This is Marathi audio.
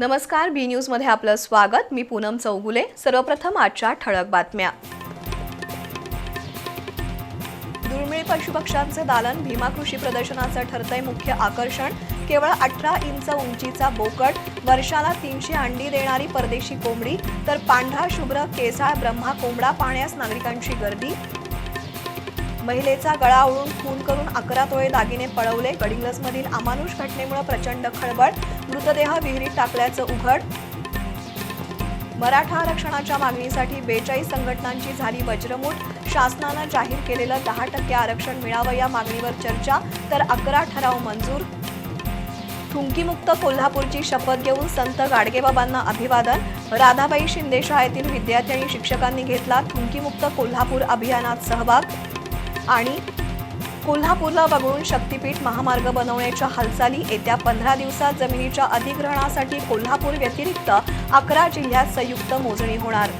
नमस्कार बी न्यूजमध्ये आपलं स्वागत. मी पूनम चौगुले. सर्वप्रथम आजच्या ठळक बातम्या. दुर्मिळ पशुपक्ष्यांचे दालन भीमा कृषी प्रदर्शनाचं ठरतंय मुख्य आकर्षण. केवळ अठरा इंच उंचीचा बोकड वर्षाला तीनशे अंडी देणारी परदेशी कोंबडी तर पांढरा शुभ्र केसाळ ब्रह्मा कोंबडा पाहण्यास नागरिकांची गर्दी. महिलेचा गळा ओळून खून करून अकरा तोळे दागिने पळवले. गडिंग्लजमधील अमानुष घटनेमुळे प्रचंड खळबळ. मृतदेह विहिरीत टाकल्याचं उघड. मराठा आरक्षणाच्या मागणीसाठी बेचाळीस संघटनांची झाली वज्रमूठ. शासनानं जाहीर केलेलं दहा टक्के आरक्षण मिळावं या मागणीवर चर्चा तर अकरा ठराव मंजूर. थुंकीमुक्त कोल्हापूरची शपथ घेऊन संत गाडगेबाबांना अभिवादन. राधाबाई शिंदे शाळेतील विद्यार्थी आणि शिक्षकांनी घेतला थुंकीमुक्त कोल्हापूर अभियानात सहभाग. आणि कोल्हापूरला वगळून शक्तीपीठ महामार्ग बनवण्याच्या हालचाली येत्या पंधरा दिवसात जमिनीच्या अधिग्रहणासाठी कोल्हापूर व्यतिरिक्त अकरा जिल्ह्यात संयुक्त मोजणी होणार.